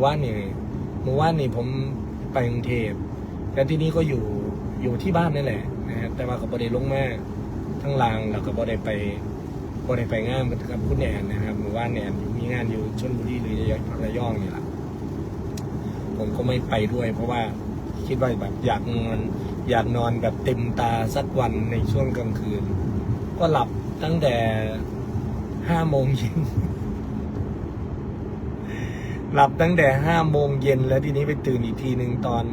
อว่านนี่เมื่อว่านนี่ผมไปกรุงเทพแล้วที่นี้ก็อยู่อยู่ที่บ้านนี่แหละนะฮะแต่ว่าก็บ่ได้ลงมาทั้งลางแล้วก็บ่ได้ไปบ่ได้ไปงานกับคุณแอนนะครับเมื่อว่านแอนมีงานอยู่ชลบุรีหรือระยองนี่แหละผมก็ไม่ไปด้วย เพราะว่าคิดว่าแบบอยากนอนอยากนอนแบบเต็มตาสักวันในช่วงกลางคืน ก็หลับตั้งแต่ห้าโมงเย็น หลับตั้งแต่ห้าโมงเย็นแล้วทีนี้ไปตื่นอีกทีหนึ่งตอน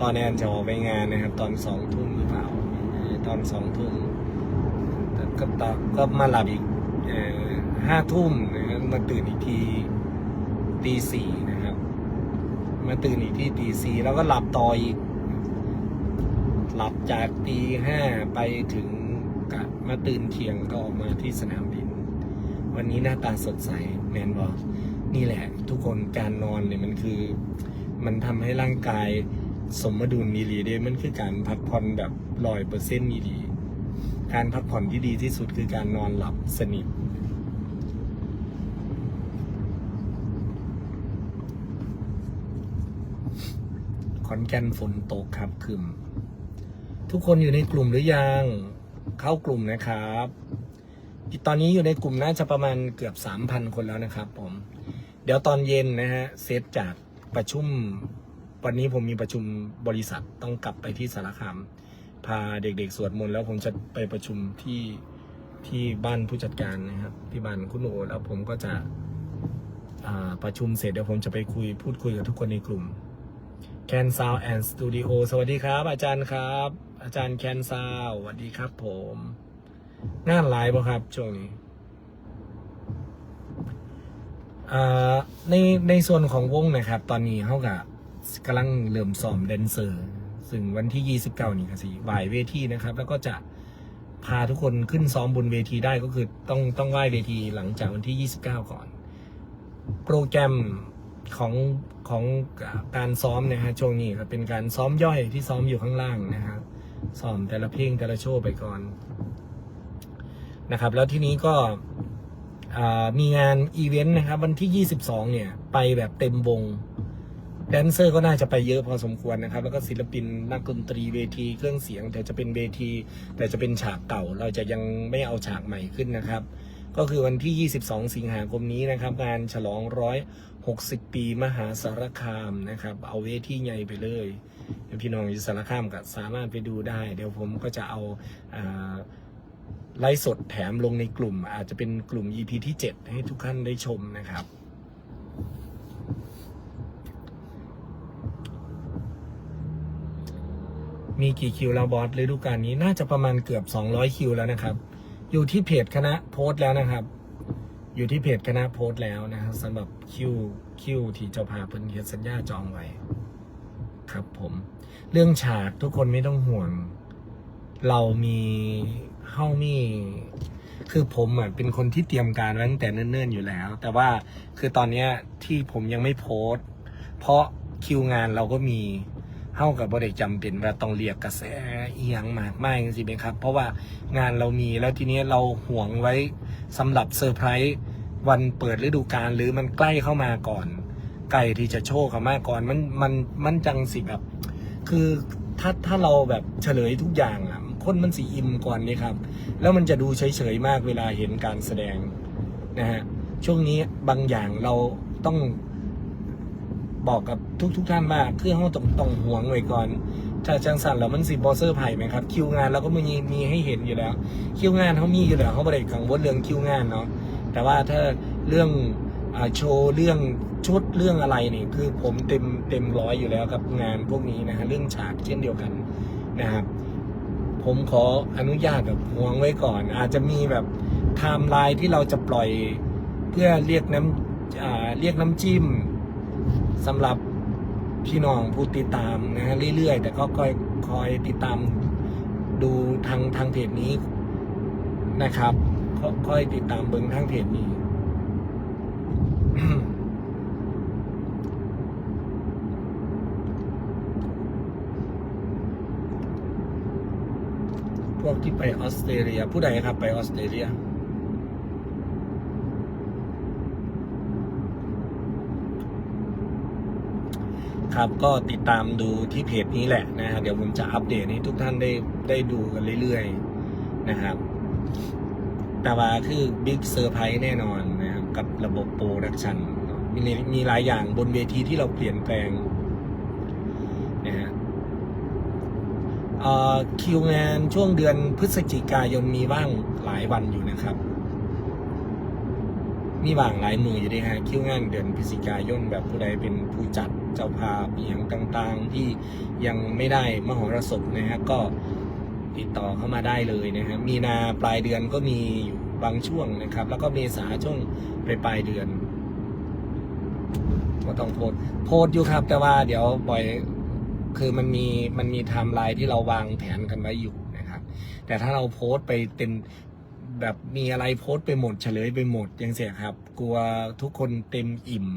ตอนแอนจะออกไปงานนะครับ ตอนสองทุ่มหรือเปล่าตอนสองทุ่มก็ตอก็มาหลับอีกห้าทุ่มนะครับมาตื่นอีกทีตีสี่นะครับ มาตื่นอีกที่ตีสี่แล้วก็หลับต่ออีก หลับจากตีห้าไปถึงกะมาตื่นเที่ยงก็ออกมาที่สนามบิน วันนี้หน้าตาสดใสแมนบอก นี่แหละ ทุกคนการนอนเนี่ยมันคือ มันทำให้ร่างกายสมดุลมีดีเดมันคือการพักผ่อนแบบร้อยเปอร์เซ็นต์มีดีการพักผ่อนที่ดีที่สุดคือการนอนหลับสนิทขอนแก่นฝนตกครับคืมทุกคนอยู่ในกลุ่มหรือยัง เข้ากลุ่มนะครับ ตอนนี้อยู่ในกลุ่มน่าจะประมาณเกือบสามพันคนแล้วนะครับผม เดี๋ยวตอนเย็นนะฮะเซตจากประชุม วันนี้ผมมีประชุมบริษัทต้องกลับไปที่สารคามพาเด็กๆสวดมนต์แล้วผมจะไปประชุมที่ที่บ้านผู้จัดการนะครับที่บ้านคุณโอแล้วผมก็จะประชุมเสร็จเดี๋ยวผมจะไปคุยพูดคุยกับทุกคนในกลุ่มแคนซาวแอนด์สตูดิโอสวัสดีครับ อาจารย์ครับ อาจารย์แคนซาวสวัสดีครับผม งานไลฟ์ป่ะครับช่วงนี้อ่า ในในส่วนของวงนะครับ ตอนนี้เขากับกำลังเริ่มซ้อมแดนเซอร์ ซึ่งวันที่ 29 นี่ก็สิบ่ายเวทีนะครับ แล้วก็จะพาทุกคนขึ้นซ้อมบนเวทีได้ก็คือต้องต้องไหว้เวทีหลังจากวันที่ 29 ก่อน โปรแกรมของของการซ้อมนะฮะช่วงนี้ก็เป็นการซ้อมย่อยที่ซ้อมอยู่ข้างล่างนะฮะซ้อมแต่ละเพลงแต่ละโชว์ไปก่อนนะครับ แล้วทีนี้ก็ มีงานอีเวนต์นะครับ วันที่ 22 เนี่ย ไปแบบเต็มวงแดนเซอร์ก็น่าจะไปเยอะพอสมควรนะครับ แล้วก็ศิลปินนักดนตรีเวทีเครื่องเสียง แต่จะเป็นเวที แต่จะเป็นฉากเก่า เราจะยังไม่เอาฉากใหม่ขึ้นนะครับ ก็คือวันที่ 22 สิงหาคมนี้นะครับ งานฉลอง160ปีมหาสารคามนะครับ เอาเวทีใหญ่ไปเลยพี่น้องอยู่สารคามก็สามารถไปดูได้ เดี๋ยวผมก็จะเอาอา ไลฟ์สดแถมลงในกลุ่ม อาจจะเป็นกลุ่ม EP ที่ 7 ให้ทุกท่านได้ชมนะครับ มีกี่คิวแล้วบอสฤดูกาลนี้น่าจะประมาณเกือบ 200 คิวแล้วนะครับ อยู่ที่เพจคณะโพสต์แล้วนะครับ อยู่ที่เพจคณะโพสต์แล้วนะครับสำหรับคิวคิวที่เจ้าภาพเพิ่นเขียนสัญญาจองไว้ ครับผม เรื่องฉากทุกคนไม่ต้องห่วง เรามี เฮ้ามีคือผมอะเป็นคนที่เตรียมการไว้ตั้งแต่เนิ่นๆอยู่แล้ว แต่ว่าคือตอนเนี้ยที่ผมยังไม่โพสต์ เพราะคิวงานเราก็มีเท่ากับบ่ได้จำเป็นว่าต้องเรียกกระแสเอียงมากมายสิไหมครับ เพราะว่างานเรามีแล้วทีนี้เราห่วงไว้สำหรับเซอร์ไพรส์วันเปิดฤดูกาลหรือมันใกล้เข้ามาก่อนใกล้ที่จะโชว์เข้ามาก่อนมันมันมันจังสิแบบ คือถ้าถ้าเราแบบเฉลยทุกอย่างอะ คนมันสีอิมก่อนนี่ครับ แล้วมันจะดูเฉยๆมากเวลาเห็นการแสดงนะฮะช่วงนี้บางอย่างเราต้องบอกกับทุกๆทท่านว่าคือเขาต้องต้องห่วงไว้ก่อน ถ้าจังสันแล้วมันสิบอเซอร์ไผ่ไหมครับ คิวงานเราก็มีมีให้เห็นอยู่แล้ว คิวงานเขามีอยู่แล้วเขาไม่ได้กังวลเรื่องคิวงานเนาะแต่ว่าถ้าเรื่องอโชว์เรื่องชุดเรื่องอะไรนี่คือผมเต็มเต็มร้อยอยู่แล้วกับงานพวกนี้นะฮะเรื่องฉากเช่นเดียวกันนะครับ ผมขออนุญาตแบบห่วงไว้ก่อน อาจจะมีแบบไทม์ไลน์ที่เราจะปล่อยเพื่อเรียกน้ำเรียกน้ำจิ้มสำหรับพี่น้องผู้ติดตามนะฮะเรื่อยๆ แต่ก็คอยคอยติดตามดูทางทางเพจนี้นะครับก็ค่อยติดตามเบิ้งทางเพจนี้ พวกที่ไปออสเตรเลีย ผู้ใดครับไปออสเตรเลีย ครับก็ติดตามดูที่เพจนี้แหละนะฮะเดี๋ยวผมจะอัปเดตให้ทุกท่านได้ได้ดูกันเรื่อยๆนะครับ แต่ว่าคือบิ๊กเซอร์ไพรส์แน่นอนนะครับ กับระบบโปรดักชันมีมีหลายอย่างบนเวทีที่เราเปลี่ยนแปลงนะฮะเอ่อ คิวงานช่วงเดือนพฤศจิกายนมีว่างหลายวันอยู่นะครับ มีว่างหลายมืออยู่ด้วยฮะคิวงานเดือนพฤศจิกายนแบบผู้ใดเป็นผู้จัดเจ้าภาพอย่างต่างๆ ที่ยังไม่ได้มหรสพนะฮะก็ติดต่อเข้ามาได้เลยนะฮะมีนาปลายเดือนก็มีอยู่บางช่วงนะครับ แล้วก็เมษาช่วงปลายปลายเดือนก็ต้องโพสโพสอยู่ครับ แต่ว่าเดี๋ยวปล่อย คือมันมีมันมีไทม์ไลน์ที่เราวางแผนกันไว้อยู่นะครับ แต่ถ้าเราโพสต์ไปเต็มแบบมีอะไรโพสต์ไปหมดเฉลยไปหมดยังเสียครับ กลัวทุกคนเต็มอิ่ม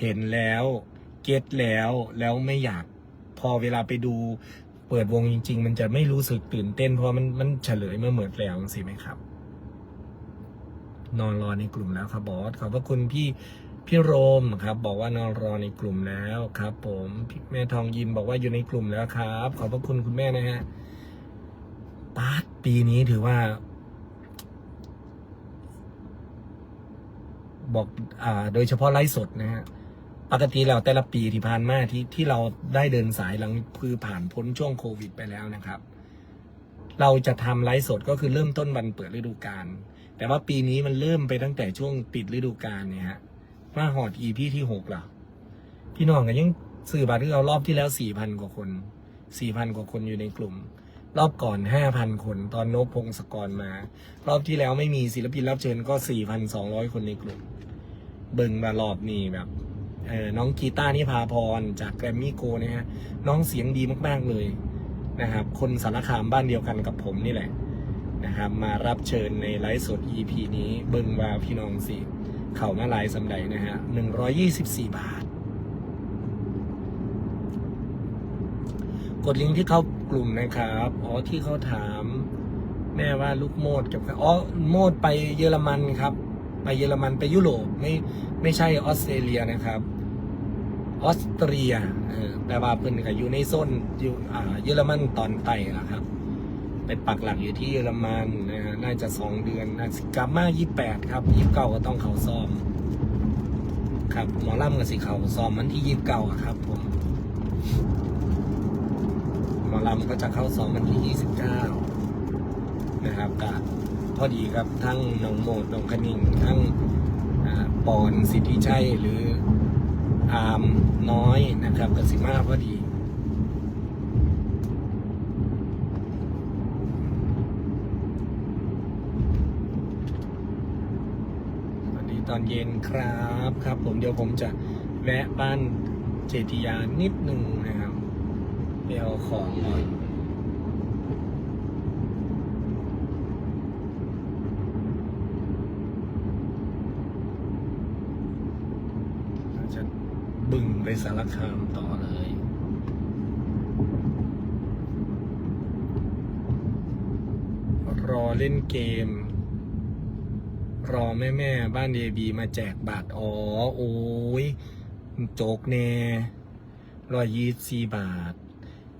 เห็นแล้วเก็ตแล้วแล้วไม่อยากพอเวลาไปดูเปิดวงจริง ๆ มันจะไม่รู้สึกตื่นเต้น เพราะมันมันเฉลยมาเหมือนแล้วสิไหมครับ นอนรอในกลุ่มแล้วครับบอสขอบพระคุณพี่ พี่โรมครับบอกว่านอนรอในกลุ่มแล้วครับ ผมพี่แม่ทองยินบอกว่าอยู่ในกลุ่มแล้วครับ ขอบพระคุณคุณแม่นะฮะปาร์ตปีนี้ถือว่า บอกอ่า โดยเฉพาะไลฟ์สดนะฮะปกติแล้วแต่ละปีที่ผ่านมาที่ที่เราได้เดินสายหลังคือผ่านพ้นช่วงโควิดไปแล้วนะครับ เราจะทำไลฟ์สดก็คือเริ่มต้นวันเปิดฤดูกาลแต่ว่าปีนี้มันเริ่มไปตั้งแต่ช่วงปิดฤดูกาลเนี่ยฮะ มาหอดอีพีที่หกล่ะ พี่น้องกันยังสื่อบัตรที่เรารอบที่แล้วสี่พันกว่าคนสี่พันกว่าคนอยู่ในกลุ่ม รอบก่อนห้าพันคน ตอนนกพงศกรมา รอบที่แล้วไม่มีศิลปินรับเชิญก็สี่พันสองร้อยคนในกลุ่ม เบิ่งมารอบนี้แบบเออน้องกีตาร์นิพาพรจากแกรมมี่โกนะฮะ น้องเสียงดีมาก ๆ เลยนะครับ คนสารคามบ้านเดียวกันกับผมนี่แหละนะครับ มารับเชิญในไลฟ์สด EP นี้เบิ่งว่าพี่น้องสิ เข่ามาลายสำใดนะฮะหนึ่งร้อยยี่สิบสี่บาท กดลิงก์ที่เข้ากลุ่มนะครับ อ๋อที่เขาถาม แม่ว่าลูกโมดกับใครอ๋อโมดไปเยอรมันครับ ไปเยอรมันไปยุโรปไม่ไม่ใช่ออสเตรเลียนะครับออสเตรียเออแต่ว่าเพิ่นก็อยู่ในโซนอยู่อ่าเยอรมันตอนใต้นะครับ ไปปักหลักอยู่ที่เยอรมันนะฮะน่าจะสองเดือนนะกลับมายี่แปดครับยี่เก้าก็ต้องเขาซ้อม ครับหมอลำกับสิเขาซ้อมมันที่ยี่เก้าครับผมหมอลำก็จะเข้าซ้อมวันที่ยี่สิบเก้านะครับก็พอดีครับทั้งน้องโมดน้องคณิงทั้งอปอนสิทธิชัยหรืออาร์มน้อยนะครับกับสิมาพอดี สวัสดีต อนเย็นครับครับ ผมเดี๋ยวผมจะแวะบ้านเจติยานิดหนึ่งนะครับไปเอาของหน่อยจะบึ่งไปสารคามต่อเลยรอเล่นเกม รอแม่แม่บ้านเดบีมาแจกบัตรอ๋อโอ้ยโจกแน่รอยยี่สี่บาท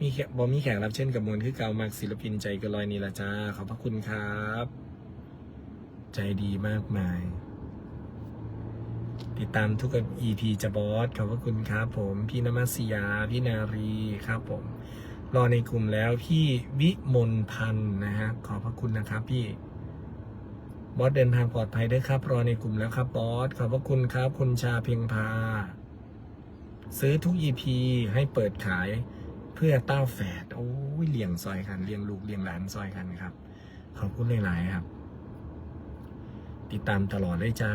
มีแขกบอมีแขกรับเช่นกับมวลคือเกามักศิลปินใจเก็ลอยนี่ละจ้า ขอบพระคุณครับ ใจดีมากมาย ติดตามทุก EP จะบอส ขอบพระคุณครับผม พี่นมัสยา พี่นารีครับผม รอในกลุ่มแล้วพี่วิมลพันธ์นะฮะ ขอบพระคุณนะครับพี่ บอสเดินทางปลอดภัยด้วยครับ รอในกลุ่มแล้วครับบอสขอบพระคุณครับ คุณชาเพียงพา ซื้อทุก EP ให้เปิดขายเพื่อเต้าแฝดโอ้ยเลี้ยงซอยกันเลี้ยงลูกเลี้ยงหลานซอยกันครับ ขอบคุณหลายๆครับ ติดตามตลอดเลยจ้า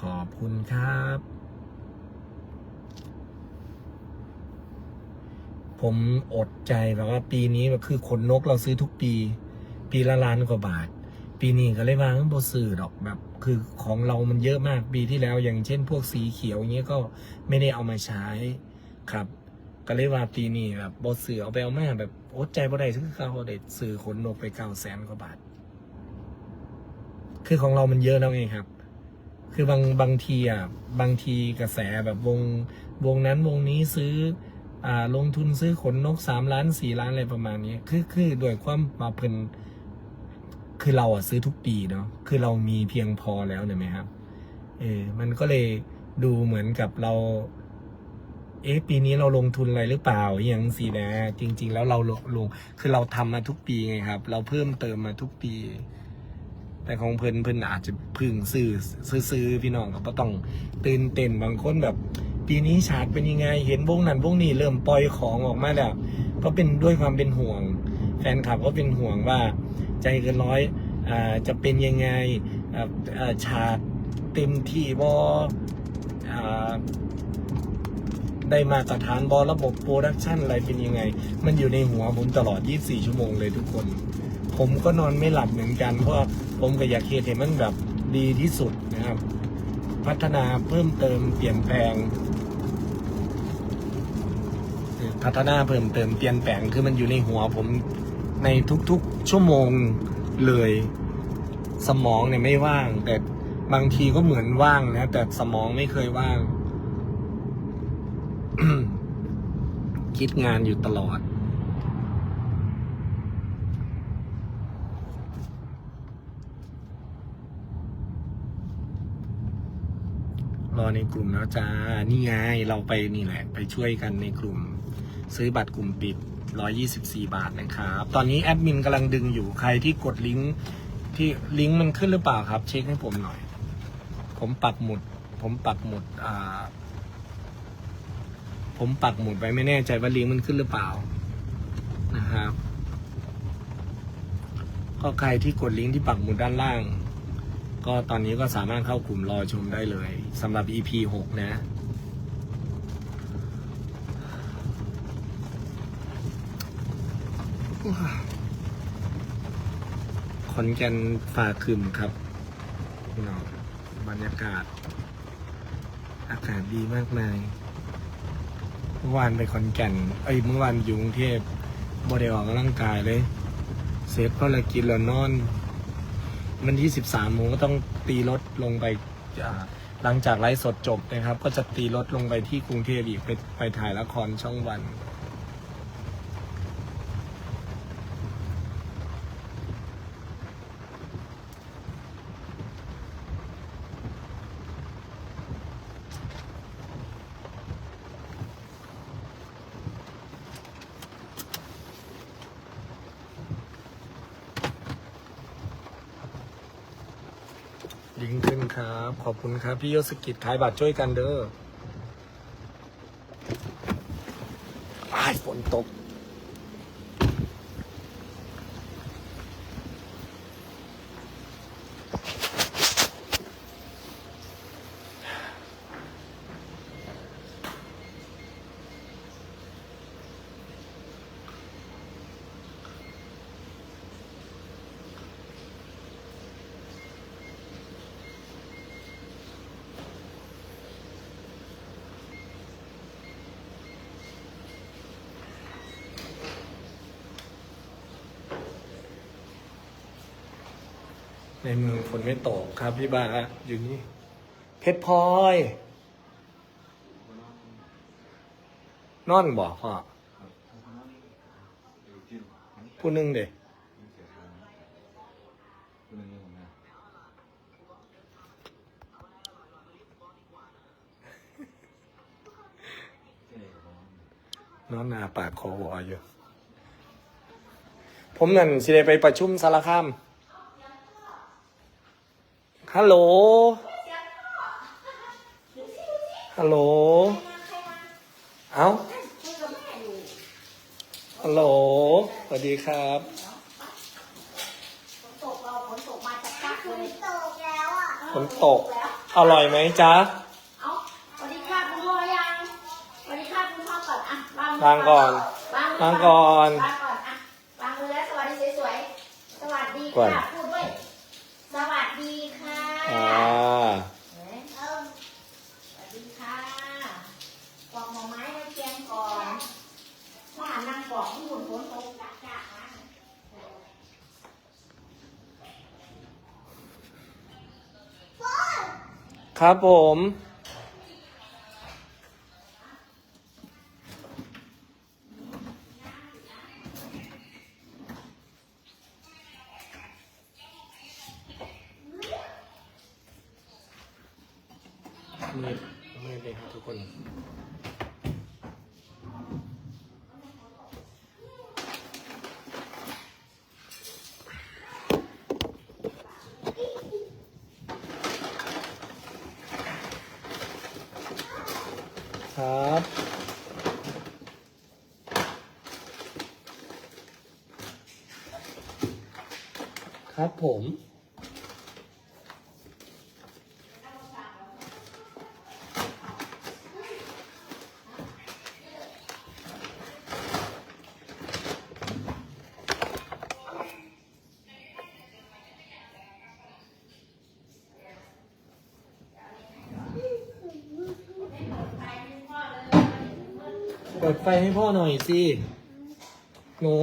ขอบคุณครับ ผมอดใจแบบว่าปีนี้คือขนนกเราซื้อทุกปี ปีละล้านกว่าบาท ปีนี้ก็เลยว่าโบซื้อดอกแบบ คือของเรามันเยอะมากปีที่แล้ว อย่างเช่น พวกสีเขียวเงี้ยก็ไม่ได้เอามาใช้ครับ ก็เลยว่าปีนี้แบบโบซื้อเอาไปเอามาแบบอดใจบ่ได้คือเขาเด็ดซื้อขนนกไปเก้าแสนกว่าบาท คือของเรามันเยอะแล้วไงครับ คือบางบางทีอะบางทีกระแสแบบวงวงนั้นวงนี้ซื้ออ่าลงทุนซื้อขนนกสามล้านสี่ล้านอะไรประมาณนี้คือคือโดวยความมาเพิ่น คือเราอะซื้อทุกปีเนาะคือเรามีเพียงพอแล้วเนี่ยไหมครับเออมันก็เลยดูเหมือนกับเรา เอ๊ะปีนี้เราลงทุนอะไรหรือเปล่าอย่างสีนะ จริง ๆ แล้วเราลงลงคือเราทำมาทุกปีไงครับ เราเพิ่มเติมมาทุกปี แต่ของเพิ่นเพิ่นอาจจะพึ่งซื้อซื้อซื้อพี่น้องก็ต้องตื่นเต้นบางคนแบบ ปีนี้ฉากเป็นยังไง เห็นวงนั้นวงนี้เริ่มปล่อยของออกมาแล้วก็เป็นด้วยความเป็นห่วง แฟนคลับก็เป็นห่วงว่า ใจเกินร้อยอจะเป็นยังไงฉากเต็มที่บอได้มาตรฐานบอระบบโปรดักชันอะไรเป็นยังไง มันอยู่ในหัวผมตลอด 24 ชั่วโมงเลยทุกคน ผมก็นอนไม่หลับเหมือนกัน เพราะผมก็อยากเห็นมันแบบดีที่สุดนะครับ พัฒนาเพิ่มเติมเปลี่ยนแปลง พัฒนาเพิ่มเติมเปลี่ยนแปลงคือมันอยู่ในหัวผม ในทุกๆชั่วโมงเลยสมองเนี่ยไม่ว่าง แต่บางทีก็เหมือนว่างนะ แต่สมองไม่เคยว่าง คิดงานอยู่ตลอด รอในกลุ่มแล้วจ้า นี่ไง เราไปนี่แหละ ไปช่วยกันในกลุ่ม ซื้อบัตรกลุ่มปิด 124 บาทนะครับ ตอนนี้แอดมินกำลังดึงอยู่ใครที่กดลิงก์ที่ลิงก์มันขึ้นหรือเปล่าครับ เช็คให้ผมหน่อย ผมปักหมุด ผมปักหมุดอ่าผมปักหมุดไว้ไม่แน่ใจว่าลิงก์มันขึ้นหรือเปล่านะครับ ก็ใครที่กดลิงก์ที่ปักหมุดด้านล่าง ก็ตอนนี้ก็สามารถเข้ากลุ่มรอชมได้เลยสำหรับ EP 6 นะ ขอนแก่นฝ่าคืมครับพี่น้องบรรยากาศ อากาศดีมากมายเมื่อวานไปขอนแก่น เอ้ยเมื่อวานอยู่กรุงเทพบ่ได้ออกกำลังกายเลยเสร็จก็เลยกินแล้วนอน วันที่13ผมก็ต้องตีรถลงไปหลังจากไลฟ์สดจบนะครับ ก็จะตีรถลงไปที่กรุงเทพอีกไปไปถ่ายละครช่องวัน ลิงก์ขึ้นครับ ขอบคุณครับ พี่ยศกิจขายบัตรช่วยกันเด้ออ้ฝนตก ฝนไม่ตกครับพี่บาอยู่นี่ เพชรพลอย นอนบอกพ่อผู้หนึงเด็กนอนหนาปากคอวออยู่ ผมนั่นสิได้ไปประชุมสารคาม ฮัลโหล ฮัลโหล เอ้าฮัลโหล สวัสดีครับ ตกเราฝนตกมาจากกักเลยตกแล้วอะฝนตก อร่อยไหมจ๊ะเอ้าสวัสดีค่ะคุณพ่อยังสวัสดีค่ะคุณพ่อก่อนอะวางมืวางก่อนวางวางก่อน วางก่อนอะวางมือแล้วสวัสดีสวยๆ สวัสดีก่อนค่ะพูดด้วย สวัสดีค่ะ อ่า เห็นไหมเออสวัสดีค่ะปอกหน่อไม้ไว้แกงก่อนว่านั่งปอกหุ่นฝนตกจักจักๆนะ ครับผม มืดมืดเลยครับทุกคน ครับ ครับผม เปิดไฟให้พ่อหน่อยสิ หนู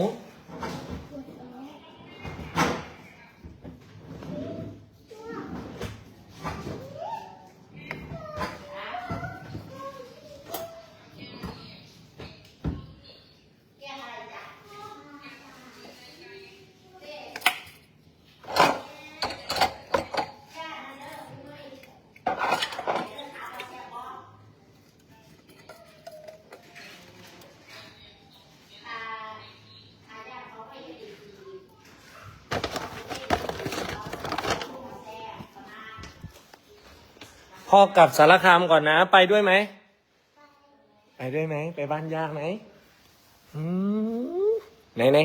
พ่อกลับสารคามก่อนนะ ไปด้วยไหม ไปด้วยไหม ไปบ้านยากไหมอืมไหนไหน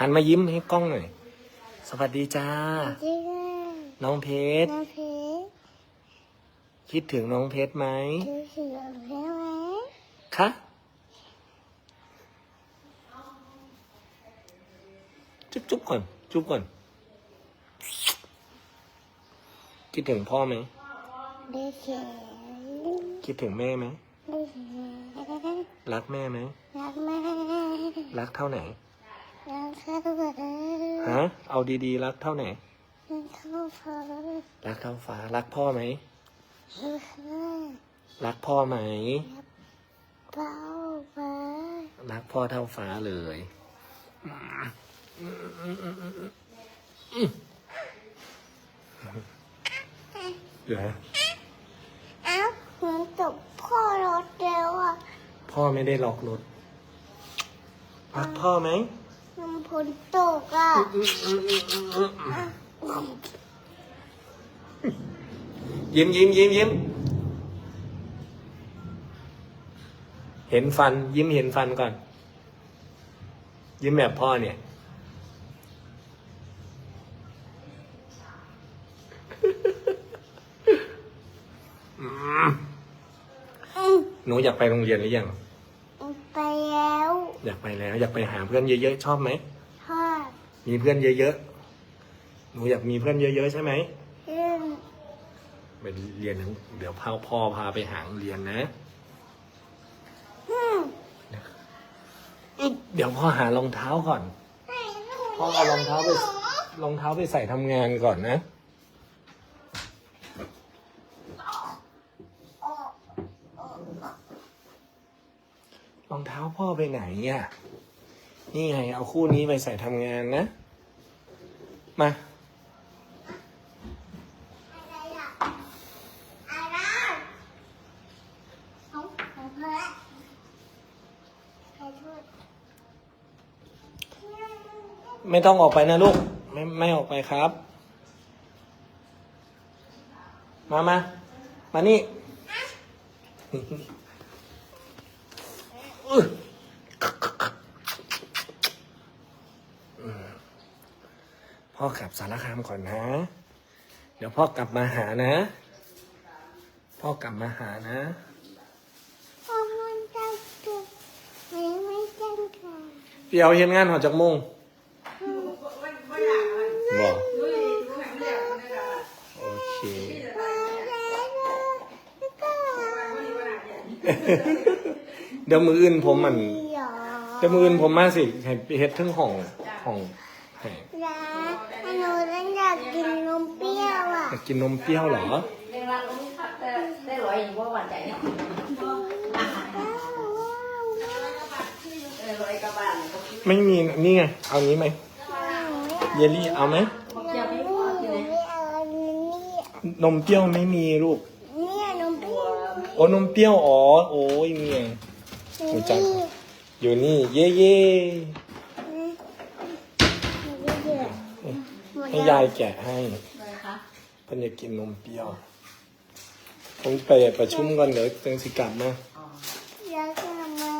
หันมายิ้มให้กล้องหน่อย สวัสดีจ้าจริงน้องเพชรนะเพชร คิดถึงน้องเพชรไหมดูเสือเพชรไหมคะจุ๊บจุ๊บก่อน จุ๊บก่อน คิดถึงพ่อไหม ดูเสือคิดถึงแม่ไหมดูเสือรักแม่ไหมรักแม่รักเท่าไหนรักเข้าเสือฮะเอาดีๆ รักเท่าไหนรักเข้าฟ้ารักเท่าฟ้ารักพ่อไหมดูเสือรักพ่อไหมเป้าฟ้ารักพ่อเท่าฟ้าเลยเหรอ เอ้าหนูตกพ่อรถเร็วอะ พ่อไม่ได้ล็อกรถรักพ่อไหมน้ำฝนตกอะยิ้มยิ้มยิ้มยิ้มเห็นฟัน ยิ้มเห็นฟันก่อน ยิ้มแบบพ่อเนี่ยอืมอืมหนูอยากไปโรงเรียนหรือยังไปแล้ว อยากไปแล้ว อยากไปหาเพื่อนเยอะๆชอบไหมพ่อมีเพื่อนเยอะๆหนูอยากมีเพื่อนเยอะๆใช่ไหมเรื่องไปเรียนทั้งเดี๋ยวพ่อพ่อพาไปหาโรงเรียนนะอืมอึ๊บเดี๋ยวพ่อหารองเท้าก่อนพ่อเอารองเท้าไปรองเท้าไปใส่ทำงานก่อนนะ องเท้าพ่อไปไหนอะ นี่ไง เอาคู่นี้ไปใส่ทำงานนะ มาอะไรอะอะไรเองเพื่อนใครพูดไม่ต้องออกไปนะลูก ไม่ไม่ออกไปครับ มามา มานี่ พ่อกลับสารคามก่อนนะ เดี๋ยวพ่อกลับมาหานะ พ่อกลับมาหานะพ่อมันจะถูกไม่ไม่จังค่ะเดี๋ยวเห็นงานหอจากโมงบอกโอเค มาแล้วก็ เดี๋ยวมืออื่นผมมันหยอเดี๋ยวมืออื่นผมมาสิให้ไปเฮ็ดทั้งห้องห้องให้นะหนูอยากกินนมเปรี้ยวอะอยากกินนมเปรี้ยวเหรอเวลาลงพักแต่ได้ร้อยอย่างว่าหวานใจเนาะเออร้อยกระบาลก็คือไม่มีนี่ไงเอานี้ไหมเยลลี่เอาไหมบอกเจ้าไม่พอหที่นูไหนไม่เอาอันนี้นมเปรี้ยวไม่มีลูกเนี่ยนมเปรี้ยวโอ้นมเปรี้ยวอ๋อโอ้ยเมีย รู้จักอยู่นี่ เย่เย่ให้ยายแกะให้เลยคะเพิ่นอยากกินนมเปรี้ยวผมไปประชุมก่อนเดี๋ยวจึงสิกลับมาอ๋อแล้วก็มา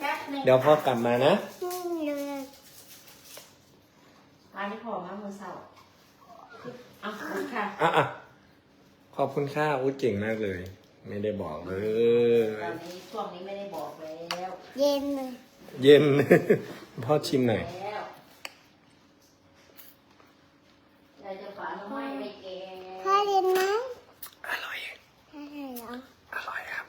แป๊บนึงเดี๋ยวพ่อกลับมานะขึ้นเลยอันนี้พอมามือเศร้าอะขอบคุณค่ะอะอะขอบคุณค่าอู้เก่งมากเลย ไม่ได้บอกเลยตอนนี้ช่วงนี้ไม่ได้บอกแล้วเย็นเลยเย็น พ่อชิมหน่อย แล้วเราจะฝานไม้ไปแกงพ่อเย็นไหมอร่อยใช่เหรออร่อยครับ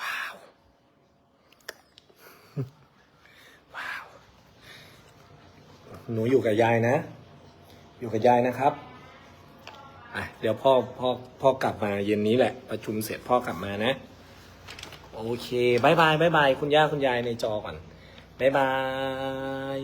ว้าว ว้าว หนูอยู่กับยายนะ อยู่กับยายนะครับอะเดี๋ยวพ่อพ่อพ่อกลับมาเย็นนี้แหละ ประชุมเสร็จพ่อกลับมานะ โอเคบายบายบายบายคุณย่าคุณยายในจอก่อนบายบาย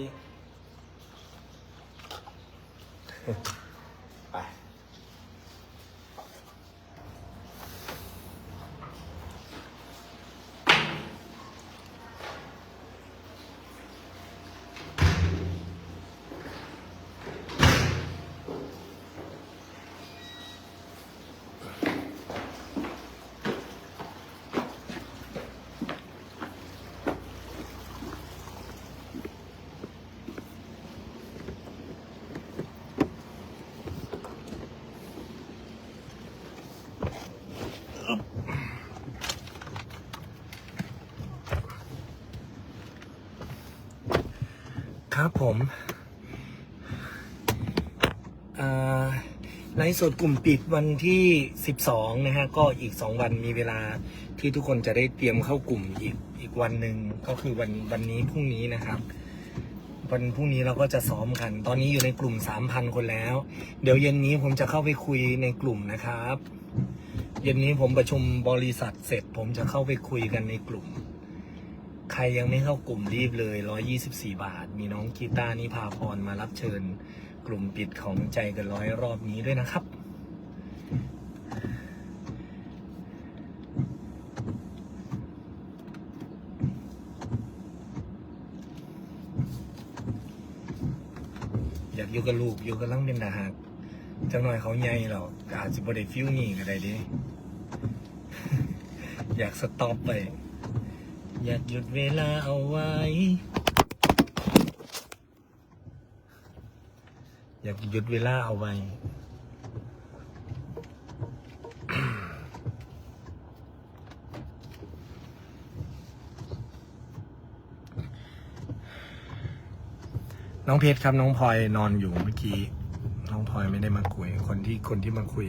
ครับผมไลฟ์สดกลุ่มปิดวันที่ 12 นะฮะ ก็อีก 2 วันมีเวลาที่ทุกคนจะได้เตรียมเข้ากลุ่มอีกอีกวันหนึ่งก็คือวันวันนี้พรุ่งนี้นะครับ วันพรุ่งนี้เราก็จะซ้อมกัน ตอนนี้อยู่ในกลุ่ม 3,000 คนแล้ว เดี๋ยวเย็นนี้ผมจะเข้าไปคุยในกลุ่มนะครับ เย็นนี้ผมประชุมบริษัทเสร็จ ผมจะเข้าไปคุยกันในกลุ่ม ใครยังไม่เข้ากลุ่มรีบเลย 124 บาท มีน้องกีตาร์นิพาพรมารับเชิญ กลุ่มปิดของใจกันร้อยรอบนี้ด้วยนะครับ อยากอยู่กับลูกอยู่กับลังเป็นทหารจังหน่อยเขาใหญ่หรอกอาจจะบริฟิวนี่ก็ได้ดิ อยากสต็อปไป อยากหยุดเวลาเอาไว้ อยากหยุดเวลาเอาไว้ น้องเพชรครับน้องพลอยนอนอยู่เมื่อกี้ น้องพลอยไม่ได้มาคุย คนที่คนที่มาคุย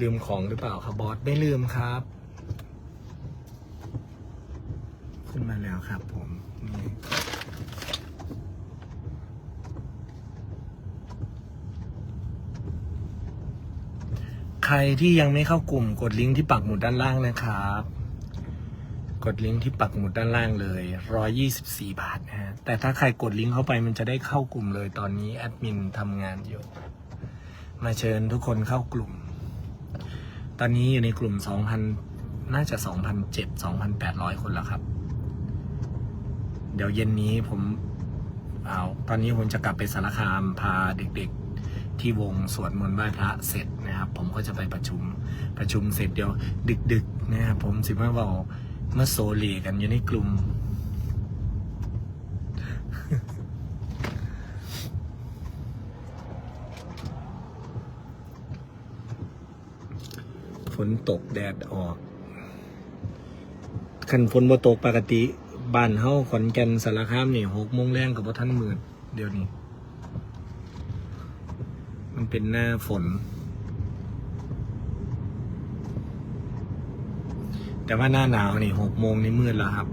ลืมของหรือเปล่าครับบอสไม่ลืมครับ ขึ้นมาแล้ว ครับผมนี่ใครที่ยังไม่เข้ากลุ่ม กดลิงก์ที่ปักหมุดด้านล่างนะครับ กดลิงก์ที่ปักหมุดด้านล่างเลย124บาทนะฮะ แต่ถ้าใครกดลิงก์เข้าไปมันจะได้เข้ากลุ่มเลยตอนนี้แอดมินทำงานอยู่ มาเชิญทุกคนเข้ากลุ่ม ตอนนี้อยู่ในกลุ่ม2,000น่าจะ2,700 2,800คนแล้วครับ เดี๋ยวเย็นนี้ผมเอาตอนนี้ผมจะกลับไปสารคามพาเด็กๆที่วงสวดมนต์ไหว้พระเสร็จนะครับ ผมก็จะไปประชุมประชุมเสร็จเดี๋ยวดึกๆนะครับผมสิมาบอกมาโซเลกันอยู่ในกลุ่มฝนตกแดดออกคันฝนบ่ตกปกติ บ้านเฮาขอนแก่นสารคามนี่หกโมงแรงกับบ่ทันมืดเดี๋ยวนี้ มันเป็นหน้าฝน แต่ว่าหน้าหนาวนี่หกโมงนี่มืดแล้วครับ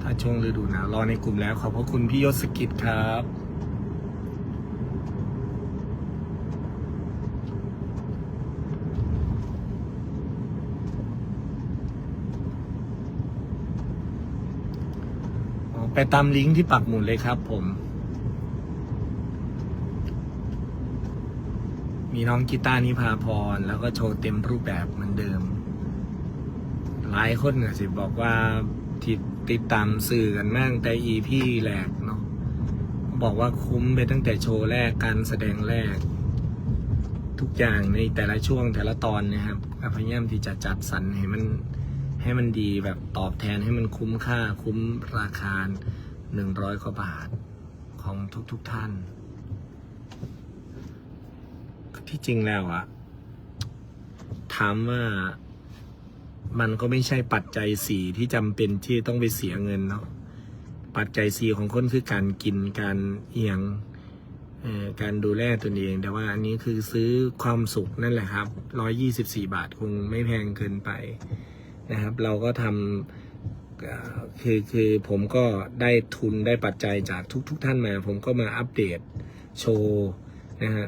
ถ้าช่วงฤดูหนาวรอในกลุ่มแล้ว ขอบพระคุณพี่ยศกิจครับ ไปตามลิงก์ที่ปักหมุดเลยครับผม มีน้องกีตาร์นิพาพร แล้วก็โชว์เต็มรูปแบบเหมือนเดิม หลายคนก็สิบอกว่าที่ติดตามสื่อกันมากแต่ EP แรกเนาะบอกว่าคุ้มไปตั้งแต่โชว์แรกการแสดงแรก ทุกอย่างในแต่ละช่วงแต่ละตอนนะครับพยายามที่จะจัดสรรให้มัน ให้มันดีแบบตอบแทนให้มันคุ้มค่าคุ้มราคาหนึ่งร้อยกว่าบาทของทุกๆทท่าน ที่จริงแล้วอะถามว่ามันก็ไม่ใช่ปัจจัยสี่ที่จำเป็นที่ต้องไปเสียเงินเนาะปัจจัยสี่ของคนคือการกินการเอียงการดูแลตนเอง แต่ว่าอันนี้คือซื้อความสุขนั่นแหละครับร้อยยี่สิบสี่บาทคงไม่แพงเกินไป นะครับ เราก็ทำคือคือผมก็ได้ทุนได้ปัจจัยจากทุก ๆทท่านมา ผมก็มาอัปเดตโชว์นะฮะ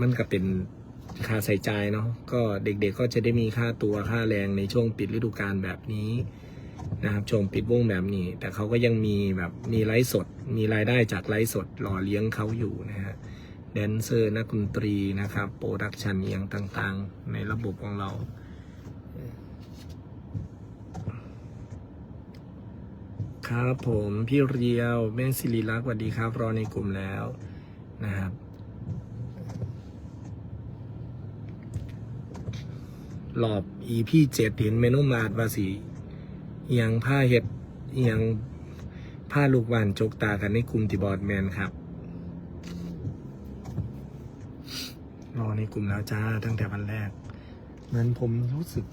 มันก็เป็นค่าใส่ใจเนาะก็เด็กๆก็จะได้มีค่าตัวค่าแรงในช่วงปิดฤดูกาลแบบนี้นะครับช่วงปิดวงแบบนี้ แต่เขาก็ยังมีแบบมีไลฟ์สด มีรายได้จากไลฟ์สดหล่อเลี้ยงเขาอยู่นะฮะแดนเซอร์นักดนตรีนะครับโปรดักชันเอียงต่างๆ ในระบบของเรา ครับ ผมพี่เรียวแม่ศิริลักษ์สวัสดีครับ รอในกลุ่มแล้วนะครับ หลอบ EP เจ็ดเห็นเมนูมาดวาสีเอียงผ้าเห็ดเอียงผ้าลูกวานจกตากันในกลุ่มติบอร์ดแมนครับ รอในกลุ่มแล้วจ้าตั้งแต่วันแรก เหมือนผมรู้สึก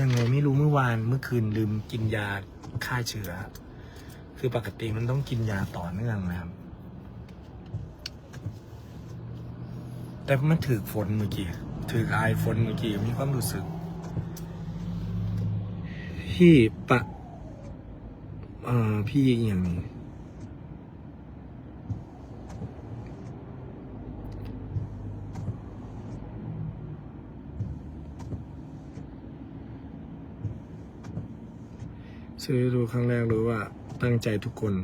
ยังไงไม่รู้เมื่อวานเมื่อคืนลืมกินยาฆ่าเชื้อ คือปกติมันต้องกินยาต่อเนื่องนะครับ แต่มันถือฝนเมื่อกี้ถือไอฝนเมื่อกี้มีความรู้สึก พี่ปะเอ่อพี่อย่างนี้ซื้อดูครั้งแรกรู้ว่า ตั้งใจทุกคน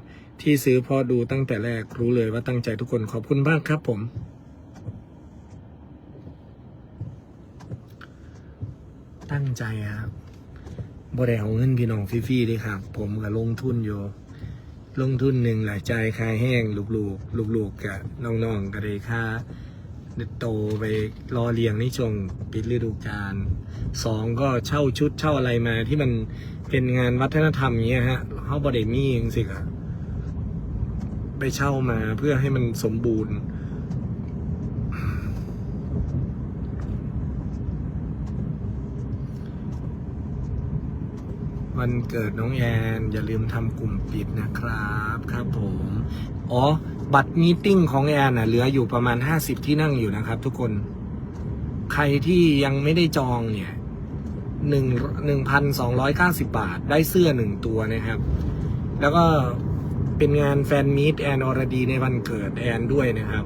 ที่ซื้อพราะดูตั้งแต่แรกรู้เลยว่าตั้งใจทุกคนขอบคุณมากครับผมตั้งใจครับบ่ได้เอาเงินพี่น้องฟรีๆเด้ครับ ผมก็ลงทุนอยู่ ลงทุนหนึ่งหลายใจายแห้ง ลูกๆ ลูกๆกับน้องๆก็ได้ค่า โตไปรอเลี้ยงในช่วงปิดฤดูกาลสองก็เช่าชุดเช่าอะไรมาที่มันเป็นงานวัฒนธรรมเงี้ยฮะเขาบ่ได้มีเองสิครับไปเช่ามาเพื่อให้มันสมบูรณ์ วันเกิดน้องแอน อย่าลืมทำกลุ่มปิดนะครับครับผม อ๋อ บัตรมีติ้งของแอนน่ะเหลืออยู่ประมาณ 50 ที่นั่งอยู่นะครับ ทุกคน ใครที่ยังไม่ได้จองเนี่ยหนึ่งหนึ่งพันสองร้อยเก้าสิบาท ได้เสื้อหนึ่งตัวนะครับ แล้วก็เป็นงานแฟนมีตแอนอรดีในวันเกิดแอนด้วยนะครับ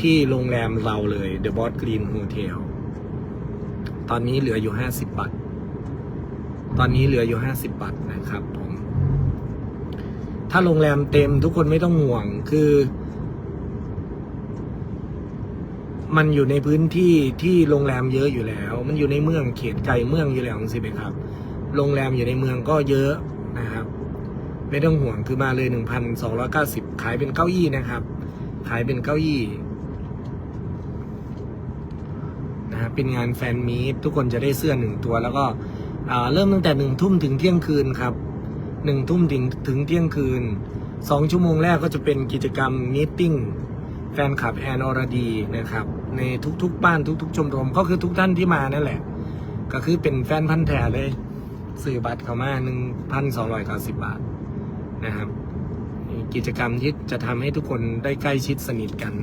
ที่โรงแรมเราเลย The Boss Green Hotel ตอนนี้เหลืออยู่ 50 บาท ตอนนี้เหลืออยู่50บบาทนะครับผม ถ้าโรงแรมเต็มทุกคนไม่ต้องห่วงคือ มันอยู่ในพื้นที่ที่โรงแรมเยอะอยู่แล้ว มันอยู่ในเมืองเขตไกลเมืองอยู่แล้วสิเบครับ โรงแรมอยู่ในเมืองก็เยอะนะครับ ไม่ต้องห่วงคือมาเลยหนึ่งพันสองร้อยเก้าสิบขายเป็นเก้าอี้นะครับ ขายเป็นเก้าอี้นะครับเป็นงานแฟนมีตทุกคนจะได้เสื้อหนึ่งตัวแล้วก็ เริ่มตั้งแต่หนึ่งทุ่มถึงเที่ยงคืนครับหนึ่งทุ่มถึงถึงเที่ยงคืนสองชั่วโมงแรกก็จะเป็นกิจกรรมมีตติ้งแฟนคลับแอนอรดีนะครับ ในทุกๆบ้านทุกๆชมรมก็คือทุกท่านที่มานั่นแหละ ก็คือเป็นแฟนพันธ์แท้เลยซื้อบัตรเข้ามาหนึ่งพันสองร้อยเก้าสิบบาทนะครับ กิจกรรมที่จะทำให้ทุกคนได้ใกล้ชิดสนิทกัน